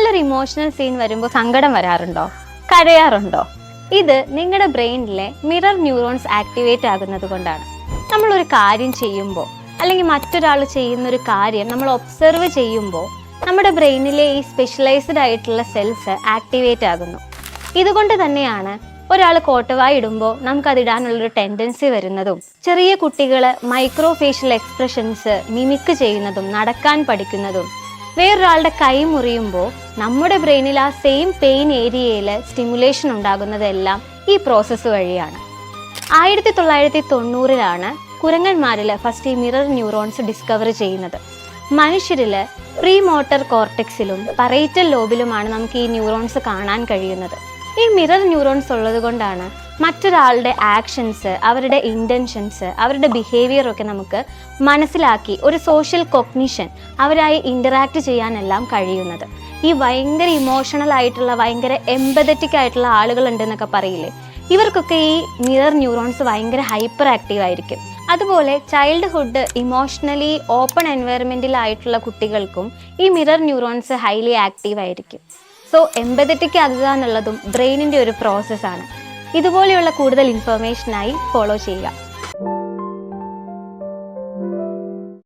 നല്ലൊരു emotional scene വരുമ്പോൾ സങ്കടം വരാറുണ്ടോ? കരയാറുണ്ടോ? ഇത് നിങ്ങളുടെ ബ്രെയിനിലെ മിറർ ന്യൂറോൺസ് ആക്ടിവേറ്റ് ആകുന്നത് കൊണ്ടാണ്. നമ്മളൊരു കാര്യം ചെയ്യുമ്പോൾ അല്ലെങ്കിൽ മറ്റൊരാൾ ചെയ്യുന്ന ഒരു കാര്യം നമ്മൾ ഒബ്സർവ് ചെയ്യുമ്പോൾ നമ്മുടെ ബ്രെയിനിലെ ഈ സ്പെഷ്യലൈസ്ഡ് ആയിട്ടുള്ള സെൽസ് ആക്ടിവേറ്റ് ആകുന്നു. ഇതുകൊണ്ട് തന്നെയാണ് ഒരാൾ കോട്ടവായി ഇടുമ്പോൾ നമുക്കതിടാനുള്ളൊരു ടെൻഡൻസി വരുന്നതും ചെറിയ കുട്ടികൾ മൈക്രോ ഫേഷ്യൽ എക്സ്പ്രഷൻസ് മിമിക്ക് ചെയ്യുന്നതും നടക്കാൻ പഠിക്കുന്നതും വേറൊരാളുടെ കൈ മുറിയുമ്പോൾ നമ്മുടെ ബ്രെയിനിൽ ആ സെയിം പെയിൻ ഏരിയയിൽ സ്റ്റിമുലേഷൻ ഉണ്ടാകുന്നതെല്ലാം ഈ പ്രോസസ്സ് വഴിയാണ്. ആയിരത്തി തൊള്ളായിരത്തി തൊണ്ണൂറിലാണ് കുരങ്ങന്മാരിൽ ഫസ്റ്റ് ഈ മിറർ ന്യൂറോൺസ് ഡിസ്കവർ ചെയ്യുന്നത്. മനുഷ്യരിൽ പ്രീ മോട്ടർ കോർട്ടെക്സിലും പറേറ്റൽ ലോബിലുമാണ് നമുക്ക് ഈ ന്യൂറോൺസ് കാണാൻ കഴിയുന്നത്. ഈ മിറർ ന്യൂറോൺസ് ഉള്ളത് കൊണ്ടാണ് മറ്റൊരാളുടെ ആക്ഷൻസ് അവരുടെ ഇന്റൻഷൻസ് അവരുടെ ബിഹേവിയറൊക്കെ നമുക്ക് മനസ്സിലാക്കി ഒരു സോഷ്യൽ കൊഗ്നിഷൻ അവരായി ഇന്ററാക്ട് ചെയ്യാനെല്ലാം കഴിയുന്നത്. ഈ ഭയങ്കര ഇമോഷണൽ ആയിട്ടുള്ള ഭയങ്കര എംപതറ്റിക് ആയിട്ടുള്ള ആളുകളുണ്ടെന്നൊക്കെ പറയില്ലേ? ഇവർക്കൊക്കെ ഈ മിറർ ന്യൂറോൺസ് ഭയങ്കര ഹൈപ്പർ ആക്റ്റീവ് ആയിരിക്കും. അതുപോലെ ചൈൽഡ്ഹുഡ് ഇമോഷണലി ഓപ്പൺ എൻവയറമെന്റിലായിട്ടുള്ള കുട്ടികൾക്കും ഈ മിറർ ന്യൂറോൺസ് ഹൈലി ആക്റ്റീവ് ആയിരിക്കും. സോ എമ്പതറ്റിക്ക് ആകുക എന്നുള്ളതും ബ്രെയിനിന്റെ ഒരു പ്രോസസ്സാണ് ഇതുപോലെയുള്ള കൂടുതൽ ഇൻഫർമേഷനായി ഫോളോ ചെയ്യുക.